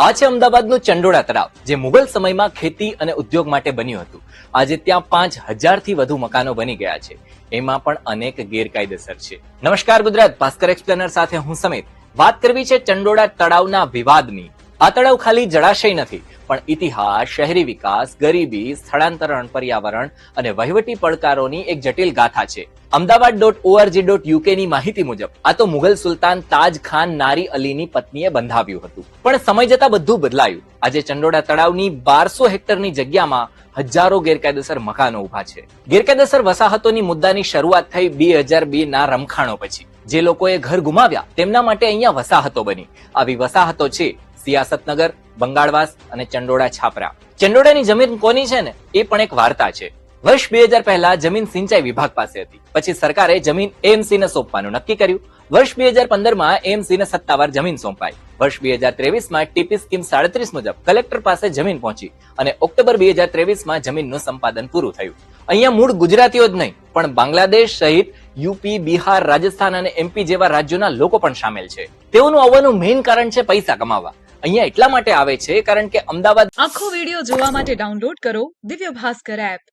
આ છે અમદાવાદનું ચંડોળા તળાવ, જે મુગલ સમયમાં ખેતી અને ઉદ્યોગ માટે બન્યું હતું. આજે ત્યાં પાંચ હજારથી વધુ મકાનો બની ગયા છે. એમાં પણ અનેક ગેરકાયદેસર છે. નમસ્કાર, ગુજરાત. ભાસ્કર એક્સપ્લેનર સાથે હું સમિત. વાત કરવી છે ચંડોળા તળાવના વિવાદની. આ તળાવ ખાલી જળાશય નથી, પણ ઇતિહાસ, શહેરી વિકાસ, ગરીબી, સ્થળાંતરણ, પર્યાવરણ અને વહીવટી પડકારોની એક જટિલ ગાથા છે. Ahmedabad dot org dot UK ની માહિતી મુજબ, આ તો મુઘલ સુલતાન તાજ ખાન નારી અલીની પત્નીએ બંધાવ્યું હતું. પણ સમય જતા બધું બદલાયું. આજે ચંડોડા તળાવની બારસો હેક્ટરની જગ્યામાં હજારો ગેરકાયદેસર મકાનો ઊભા છે. ગેરકાયદેસર વસાહતોની મુદ્દાની શરૂઆત થઈ બે હજાર બે ના રમખાણો પછી. જે લોકોએ ઘર ગુમાવ્યા, તેમના માટે અહીંયા વસાહતો બની. આવી વસાહતો છે સિયાસતનગર, બંગાળવાસ અને ચંડોળા છાપરા. ચંડોળાની જમીન કોની છે ને? એ પણ એક વાર્તા છે. વર્ષ બે હજાર પહેલા જમીન સિંચાઈ વિભાગ પાસે હતી. પછી સરકારે જમીન એમસી ને સોંપવાનું નક્કી કર્યું. વર્ષ બે હજાર પંદરમાં એમસી ને સત્તાવાર જમીન સોંપાઈ. વર્ષ બે હજાર ત્રેવીસમાં ટીપી સ્કીમ સાડત્રીસ મુજબ કલેક્ટર પાસે જમીન પહોંચી અને ઓક્ટોબર બે હજાર ત્રેવીસમાં જમીનનું સંપાદન પૂરું થયું. અહીંયા મૂળ ગુજરાતીઓ જ નહીં, પણ બાંગ્લાદેશ સહિત યુપી, બિહાર, રાજસ્થાન અને એમપી જેવા રાજ્યોના લોકો પણ સામેલ છે. તેઓનું આવવાનું મેઇન કારણ છે પૈસા કમાવા. અહીંયા એટલા માટે આવે છે કારણ કે અમદાવાદ આખો વીડિયો જોવા માટે ડાઉનલોડ કરો દિવ્ય ભાસ્કર એપ